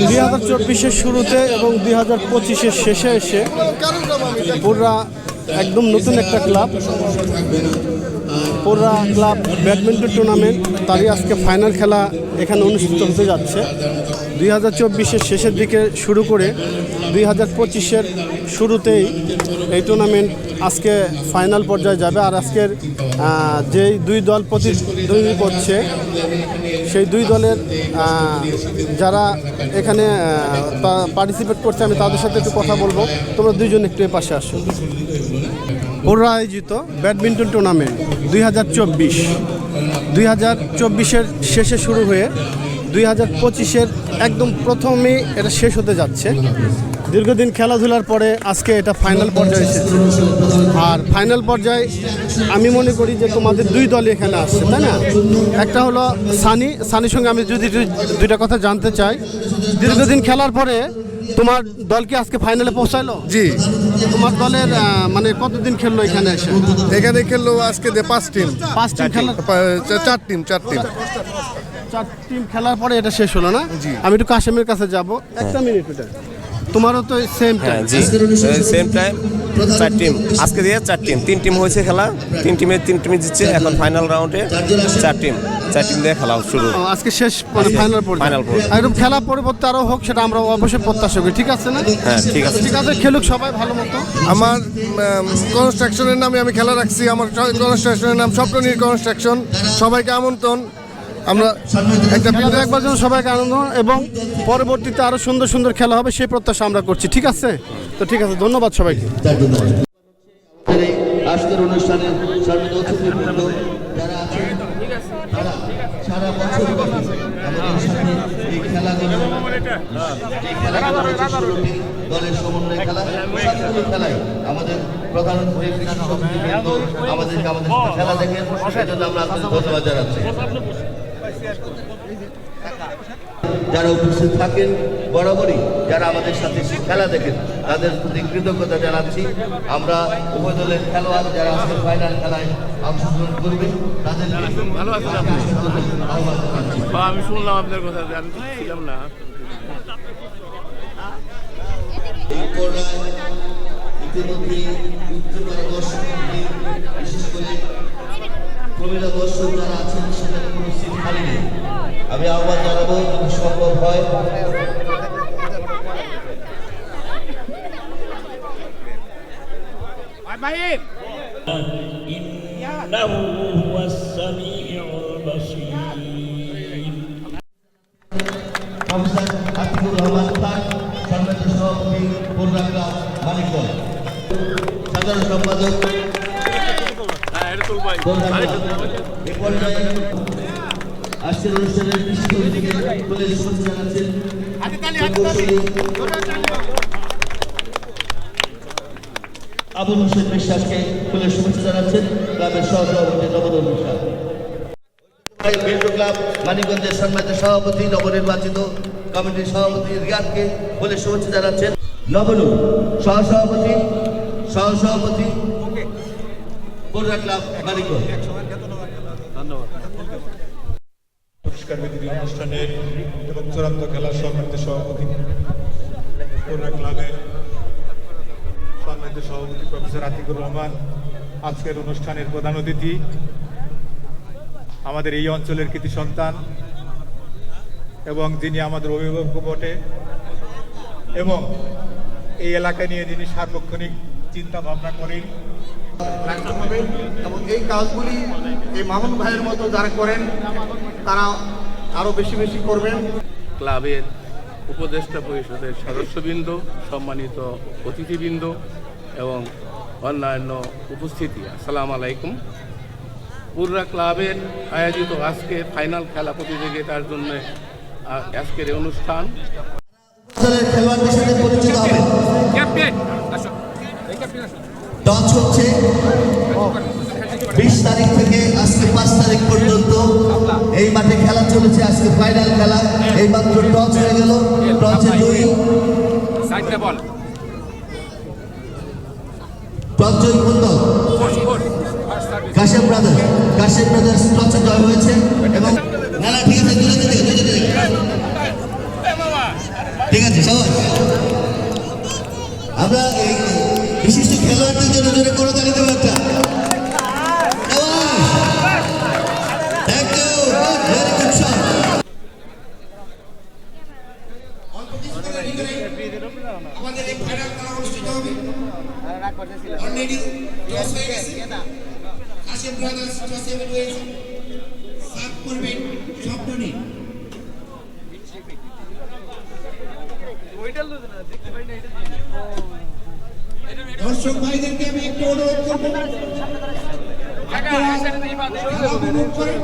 দুই হাজার চব্বিশের শুরুতে এবং দুই হাজার পঁচিশের শেষে এসে পুরা একদম নতুন একটা ক্লাব। পুরা ক্লাব ব্যাডমিন্টন টুর্নামেন্ট, তারই আজকে ফাইনাল খেলা এখানে অনুষ্ঠিত হতে যাচ্ছে। দুই হাজার চব্বিশের শেষের দিকে শুরু করে দুই হাজার পঁচিশের শুরুতেই এই টুর্নামেন্ট আজকে ফাইনাল পর্যায়ে যাবে। আর আজকের যেই দুই দল প্রতিদ্বন্দ্বী করছে, সেই দুই দলের যারা এখানে পার্টিসিপেট করছে, আমি তাদের সাথে একটু কথা বলব। তোমরা দুইজন একটু এ পাশে আসো। ওরা আয়োজিত ব্যাডমিন্টন টুর্নামেন্ট, দুই হাজার হাজার চব্বিশ। দুই হাজার চব্বিশের শেষে শুরু হয়ে দুই হাজার পঁচিশের একদম প্রথমেই এটা শেষ হতে যাচ্ছে। দীর্ঘদিন খেলাধুলার পরে আজকে এটা ফাইনাল পর্যায়ে এসেছে। আর ফাইনাল পর্যায়ে আমি মনে করি যে তোমাদের দুই দলই এখানে আসছে, তাই না? একটা হলো সানি, সানির সঙ্গে আমি যদি দুইটা কথা জানতে চাই। দীর্ঘদিন খেলার পরে তোমার দল কি আজকে ফাইনালে পৌঁছালো? জি। তোমার দলের মানে কতদিন খেললো এখানে এসে? এখানে খেললো আজকে দে পাঁচ টিম পাঁচ টিম খেলার চার টিম চার টিম চার টিম খেলার পরে এটা শেষ হলো না? জি। আমি একটু কাশেমের কাছে যাব। একটা মিনিট এটা। তোমারও তো সেম হ্যাঁ টাইম জি। সেম টাইম চার টিম আজকে দিয়ে চার টিম তিন টিম হয়েছে খেলা। তিন টিমে তিন টিমে জিতছে। এখন ফাইনাল রাউন্ডে চার টিম চার দিয়ে খেলা শুরু। আজকে শেষ মানে ফাইনাল পর্যায়ে। আর খেলা পরিবর্তে আরও হোক সেটা আমরা অবশ্যই প্রত্যাশা করি। ঠিক আছে না? হ্যাঁ ঠিক আছে। ঠিক আছে খেলুক সবাই ভালো মতো। আমার কনস্ট্রাকশনের নামে আমি খেলা রাখছি। আমার কনস্ট্রাকশনের নাম স্বপ্ননীর কনস্ট্রাকশন সবাইকে আমন্ত্রণ। আমরা একটা খেলাটা একবার যেন সবাইকে আনন্দ এবং পরবর্তীতে আরও সুন্দর সুন্দর খেলা হবে সেই প্রত্যাশা আমরা করছি। ঠিক আছে? তো ঠিক আছে ধন্যবাদ সবাইকে। আজকের অনুষ্ঠানে যারা আছেন সারা বছর আমাদের সাথে এই খেলাগুলো ষোলোটি দলের সমন্বয় খেলা সবগুলো খেলায় আমাদের প্রধান আমাদেরকে আমাদের খেলা দেখেন সেজন্য আমরা আপনাদের ধন্যবাদ জানাচ্ছি। যারা উপস্থিত থাকেন বরাবরই যারা আমাদের সাথে খেলা দেখেন তাদের প্রতি কৃতজ্ঞতা জানাচ্ছি। আমরা উভয় দলের খেলোয়াড় যারা আজকের ফাইনাল খেলায় অংশগ্রহণ করবে তাদের ভালো জানাচ্ছি আমি শুনলাম আপনার কথা আমি ছিলাম না। ইতিমধ্যে উচ্চতর দর্শক বিশেষ করে প্রবীণ দর্শক যারা আছেন সেখানে কোনো সিট খালি নেই। আমি আহ্বান জানাব যদি সম্ভব হয়। সাধারণ সম্পাদক আজকের অনুষ্ঠানের অতিথিকে ফুলের শুভেচ্ছা জানাচ্ছেন আবুল হোসেন বিশ্বাসকে ফুলের শুভেচ্ছা জানাচ্ছেন ক্লাবের সহসভাপতি বিশ্বাস। মেট্রো ক্লাব মানিকগঞ্জের সম্মানিত সভাপতি নবনির্বাচিত কমিটির সভাপতি রিয়াদকে বলে শুভেচ্ছা জানাচ্ছেন নবনু সহসভাপতি সহসভাপতি বরুণা ক্লাব মানিকগঞ্জ পুরস্কার বিতরণী অনুষ্ঠানের এবং চূড়ান্ত খেলার সম্মানিত সভাপতি খুলনা ক্লাবের সম্মানিত সভাপতি প্রফেসর আতিকুর রহমান, আজকের অনুষ্ঠানের প্রধান অতিথি, আমাদের এই অঞ্চলের কৃতি সন্তান এবং যিনি আমাদের অভিভাবক বটে এবং এই এলাকা নিয়ে যিনি সার্বক্ষণিক চিন্তা ভাবনা করেন এই কাজগুলি এই মামুন ভাইয়ের মতো যারা করেন তারা আরও বেশি বেশি করবেন। ক্লাবের উপদেষ্টা পরিষদের সদস্যবৃন্দ সম্মানিত অতিথিবৃন্দ এবং অন্যান্য উপস্থিতি আসসালাম আলাইকুম। পুররা ক্লাবের আয়োজিত আজকে ফাইনাল খেলা প্রতিযোগিতার জন্য আজকের অনুষ্ঠান। দলের খেলোয়াড়দের সাথে পরিচিত হবে। টস হচ্ছে। বিশ তারিখ থেকে আজকে পাঁচ তারিখ পর্যন্ত এই মাঠে খেলা চলেছে আজকে ফাইনাল খেলা। এই মাত্র টচ হয়ে গেল টসে দুই। টস জয় কাশেম ব্রাদার্স কাশেম ব্রাদার্স টসে জয় হয়েছে। দর্শক ভাইদেরকে আমি একটু অনুরোধ করব। খেলা উপভোগ করেন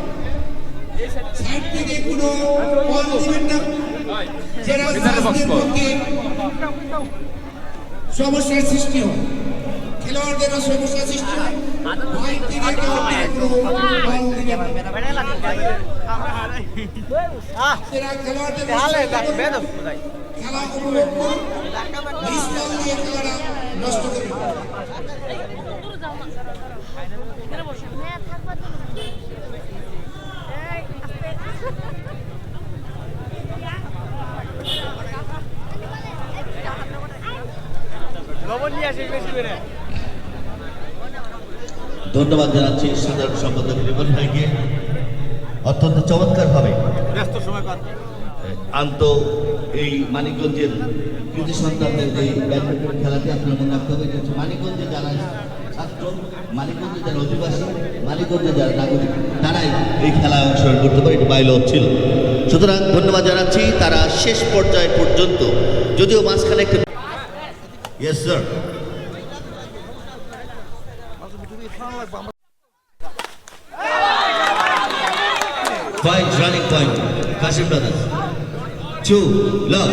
সাইড থেকে কোনো বল দিবেন না। যেটা পক্ষে সমস্যার সৃষ্টি হয় খেলোয়াড়দেরও সমস্যার সৃষ্টি হয়। বাইর থেকে কেউ কোনো বল দিবেন না। খেলোয়াড়দের খেলা উপভোগ করুন দিয়ে খেলাটা নষ্ট করুন ধন্যবাদ জানাচ্ছি সাধারণ সম্পাদক রিপন ভাইকে। অত্যন্ত চমৎকার ভাবে ব্যস্ত সময় চমৎকারভাবে আন্ত এই মানিকগঞ্জের কৃতি সন্তানদের এই ব্যাডমিন্টন খেলাতে আপনার মনে রাখতে হবে যে হচ্ছে মানিকগঞ্জে যারা ছাত্র মানিকগঞ্জে যারা অধিবাসী মানিকগঞ্জে যারা নাগরিক তারাই এই খেলায় অংশগ্রহণ করতে পারে এটি বাইল ছিল সুতরাং ধন্যবাদ জানাচ্ছি তারা শেষ পর্যায় পর্যন্ত যদিও মাঝখানে একটু yes sir Point, running point. Kashim brothers. Two, love.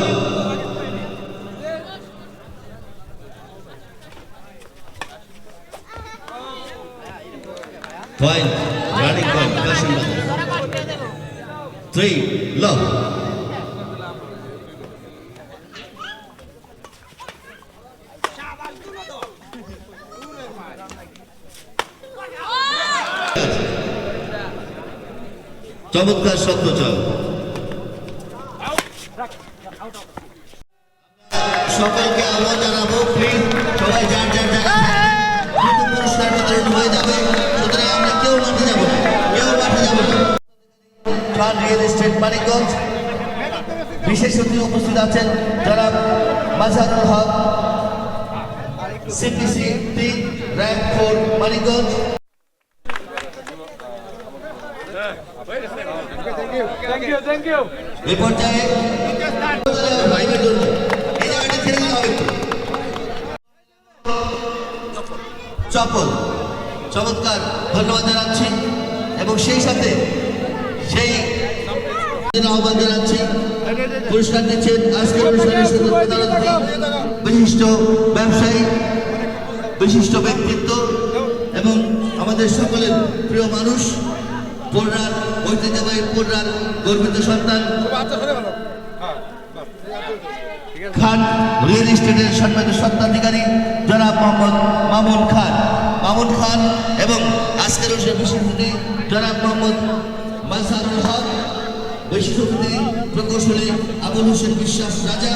Point, running point. Brothers. Three, love. চমৎকার শব্দ চয় হয়ে যাবে। সুতরাং আমরা কেউ মাঠে যাব না, কেউ মাঠে যাব না। রিয়েল এস্টেট মানিকগঞ্জ, বিশেষ অতিথি উপস্থিত আছেন জনাব মাজারুল হক সিপিসি তিন র্যাঙ্ক ফোর মানিকগঞ্জ। এ পর্যায়ে ভাইবের চপল। চমৎকার ধন্যবাদ জানাচ্ছি। এবং সেই সাথে সেই আহ্বান জানাচ্ছি, পুরস্কার দিচ্ছেন আজকের বিশিষ্ট ব্যবসায়ী, বিশিষ্ট ব্যক্তিত্ব এবং আমাদের সকলের প্রিয় মানুষ পূর্ণার ঐতিহ্যবাহী পূর্ণার গর্বিত সন্তান, খান রিয়েল এস্টেটের সম্মানিত সত্ত্বাধিকারী জনাব মোহাম্মদ মামুন খান। মামুন খান এবং আজকের বিশেষ অতিথি জনাব মোহাম্মদ মাজহারুল হক বিশেষ প্রকৌশলী আবুল হোসেন বিশ্বাস রাজা